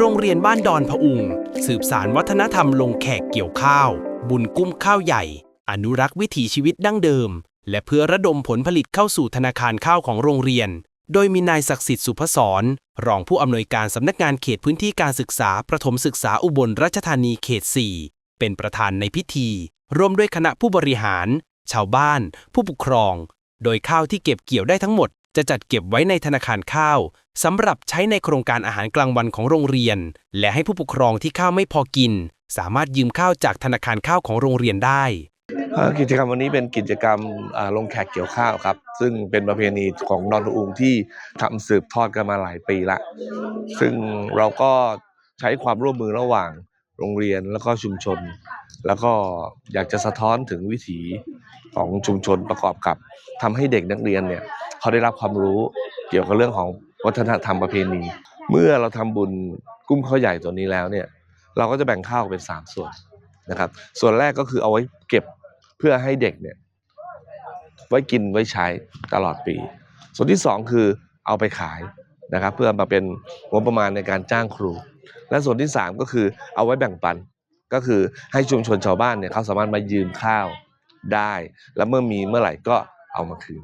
โรงเรียนบ้านดอนพะอุง สืบสารวัฒนธรรมลงแขกเกี่ยวข้าว บุญกุ้มข้าวใหญ่ อนุรักษ์วิถีชีวิตดั้งเดิม และเพื่อระดมผลผลิตเข้าสู่ธนาคารข้าวของโรงเรียน โดยมีนายศักดิ์สิทธิ์สุพศรรองผู้อำนวยการสำนักงานเขตพื้นที่การศึกษาประถมศึกษาอุบลราชธานีเขต 4 เป็นประธานในพิธี ร่วมด้วยคณะผู้บริหาร ชาวบ้าน ผู้ปกครอง โดยข้าวที่เก็บเกี่ยวได้ทั้งหมด จะจัดเก็บไว้ในธนาคารข้าวสำหรับใช้ในโครงการอาหารกลางวันของโรงเรียน และให้ผู้ปกครองที่ข้าวไม่พอกิน สามารถยืมข้าวจากธนาคารข้าวของโรงเรียนได้ กิจกรรมวันนี้เป็นกิจกรรมลงแขกเกี่ยวข้าวครับ ซึ่งเป็นประเพณีของดอนตุอุงที่ทำสืบทอดกันมาหลายปีละ ซึ่งเราก็ใช้ความร่วมมือระหว่างโรงเรียนแล้วก็ชุมชน แล้วก็อยากจะสะท้อนถึงวิถีของชุมชนประกอบกับทำให้เด็กนักเรียนเนี่ย เขาได้รับความรู้เกี่ยวกับเรื่องของวัฒนธรรมประเพณี เมื่อเราทำบุญกุ้มข้าวใหญ่ตัวนี้แล้วเนี่ยเราก็จะแบ่งข้าวเป็นสามส่วนนะครับ ส่วนแรกก็คือเอาไว้เก็บเพื่อให้เด็กเนี่ยไว้กินไว้ใช้ตลอดปี ส่วนที่สองคือเอาไปขายนะครับ เพื่อมาเป็นงบประมาณในการจ้างครู และส่วนที่สามก็คือเอาไว้แบ่งปันก็คือให้ชุมชนชาวบ้านเนี่ยเขาสามารถมายืมข้าวได้ แล้วเมื่อมีเมื่อไหร่ก็เอามาคืน